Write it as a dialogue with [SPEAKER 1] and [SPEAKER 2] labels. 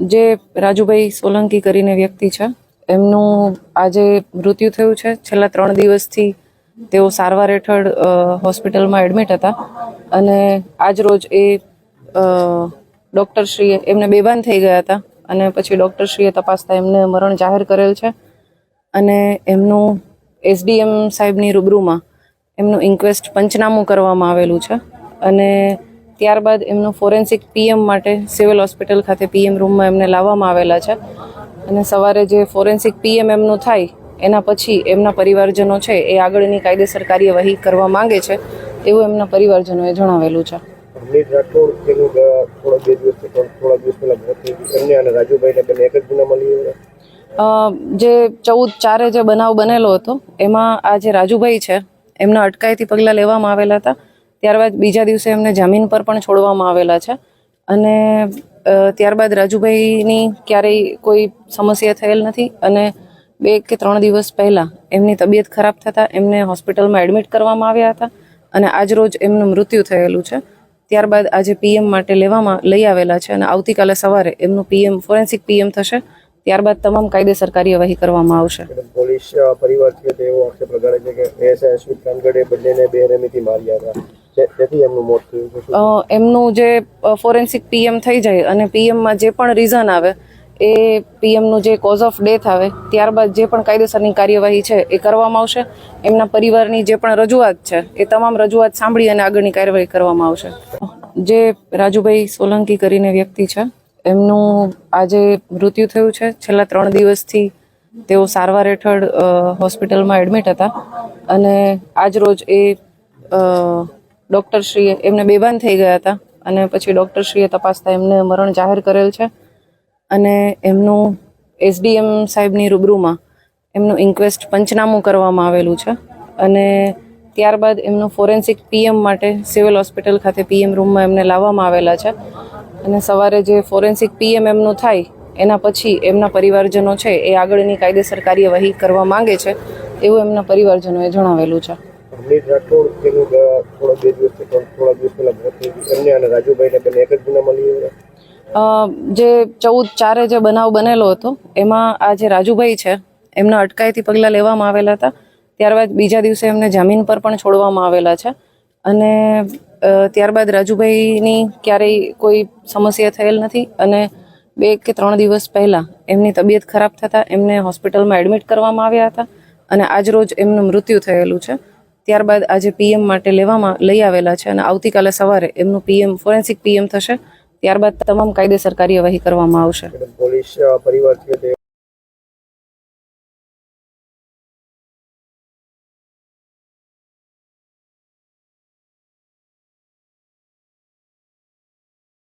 [SPEAKER 1] જે રાજુભાઈ સોલંકી કરીને વ્યક્તિ છે, એમનું આજે મૃત્યુ થયું છે. છેલ્લા ત્રણ દિવસથી તેઓ સારવાર હેઠળ હોસ્પિટલમાં એડમિટ હતા અને આજ રોજ એ ડૉક્ટરશ્રીએ એમને બેભાન થઈ ગયા હતા અને પછી ડૉક્ટરશ્રીએ તપાસતા એમને મરણ જાહેર કરેલ છે અને એમનું એસડીએમ સાહેબની રૂબરૂમાં એમનું ઇન્ક્વેસ્ટ પંચનામું કરવામાં આવેલું છે અને ત્યારબાદ એમનું ફોરેન્સિક પીએમ માટે સિવિલ હોસ્પિટલ ખાતે પીએમ રૂમમાં એમને લાવવામાં આવેલા છે. અને સવારે જે ફોરેન્સિક પીએમ એમનું થાય એના પછી એમના પરિવારજનો છે એ આગળની કાયદેસર કાર્યવાહી કરવા માંગે છે એવું એમના પરિવારજનોએ જણાવેલું છે.
[SPEAKER 2] અમનીત રાઠોડ તેનું થોડા બે દિવસ થોડા દિવસ પહેલા મોત થઈ ગયું એમને અને રાજુભાઈને બંને એક જ ગુનામાં લઈ
[SPEAKER 1] અ, જે ચૌદ ચારે જે બનાવ બનેલો હતો એમાં આ જે રાજુભાઈ છે એમના અટકાયતી પગલાં લેવામાં આવેલા હતા. ત્યારબાદ બીજા દિવસે એમને જામીન પર પણ છોડવામાં આવેલા છે. અને ત્યારબાદ રાજુભાઈની ક્યારેય કોઈ સમસ્યા થયેલ નથી અને બે કે ત્રણ દિવસ પહેલાં એમની તબિયત ખરાબ થતાં એમને હોસ્પિટલમાં એડમિટ કરવામાં આવ્યા હતા અને આજરોજ એમનું મૃત્યુ થયેલું છે. ત્યારબાદ આજે પીએમ માટે લેવામાં લઈ આવેલા છે અને આવતીકાલે સવારે એમનું પીએમ, ફોરેન્સિક પીએમ થશે. ત્યારબાદ તમામ કાયદેસર કાર્યવાહી કરવામાં આવશે.
[SPEAKER 2] પોલીસ પરિવાર છે તેવો આક્ષેપ લગાડે છે કે અશ્વિત કાનગડે બંનેને બેરહેમીથી માર્યા હતા. જેથી એમનું મોત થયું
[SPEAKER 1] એમનું જે ફોરેન્સિક પીએમ થઈ જાય અને પીએમમાં જે પણ રીઝન આવે એ પીએમનું જે કોઝ ઓફ ડેથ આવે ત્યારબાદ જે પણ કાયદેસરની કાર્યવાહી છે એ કરવામાં આવશે. એમના પરિવારની જે પણ રજૂઆત છે એ તમામ રજૂઆત સાંભળી અને આગળની કાર્યવાહી કરવામાં આવશે. જે રાજુભાઈ સોલંકી કરીને વ્યક્તિ છે એમનું આજે મૃત્યુ થયું છે. છેલ્લા ત્રણ દિવસથી તેઓ સારવાર હેઠળ હોસ્પિટલમાં એડમિટ હતા. અને આજ રોજ એ ડૉક્ટરશ્રીએ એમને બેભાન થઈ ગયા હતા અને પછી ડૉક્ટરશ્રીએ તપાસતા એમને મરણ જાહેર કરેલ છે. અને એમનું એસડીએમ સાહેબની રૂબરૂમાં એમનું ઇન્ક્વેસ્ટ પંચનામું કરવામાં આવેલું છે. અને ત્યારબાદ એમનું ફોરેન્સિક પીએમ માટે સિવિલ હોસ્પિટલ ખાતે પીએમ રૂમમાં એમને લાવવામાં આવેલા છે. અને સવારે જે ફોરેન્સિક પીએમ એમનું થાય, એના પછી એમના પરિવારજનો છે એ આગળની કાયદેસર કાર્યવાહી કરવા માંગે છે, એવું એમના પરિવારજનોએ જણાવેલું છે.
[SPEAKER 2] અમનીત રાઠોડ તેનું થોડા બે દિવસ થોડા દિવસ પહેલા મોત થઈ ગયું. એમને અને રાજુભાઈને બંને એક જ ગુનામાં લઈ આવ્યા
[SPEAKER 1] જે ચૌદ ચારે જે બનાવ બનેલો હતો, એમાં આ જે રાજુભાઈ છે, એમના અટકાયતી પગલાં લેવામાં આવેલા હતા. ત્યારબાદ બીજા દિવસે એમને જામીન પર પણ છોડવામાં આવેલા છે. અને ત્યારબાદ રાજુભાઈની ક્યારેય કોઈ સમસ્યા થયેલ નથી અને બે કે ત્રણ દિવસ પહેલાં એમની તબિયત ખરાબ થતાં એમને હોસ્પિટલમાં એડમિટ કરવામાં આવ્યા હતા. અને આજરોજ એમનું મૃત્યુ થયેલું છે. ત્યારબાદ આજે પીએમ માટે લેવામાં લઈ આવેલા છે અને આવતીકાલે સવારે એમનું પીએમ, ફોરેન્સિક પીએમ થશે. ત્યારબાદ તમામ કાયદેસર કાર્યવાહી કરવામાં આવશે.
[SPEAKER 2] પોલીસ પરિવાર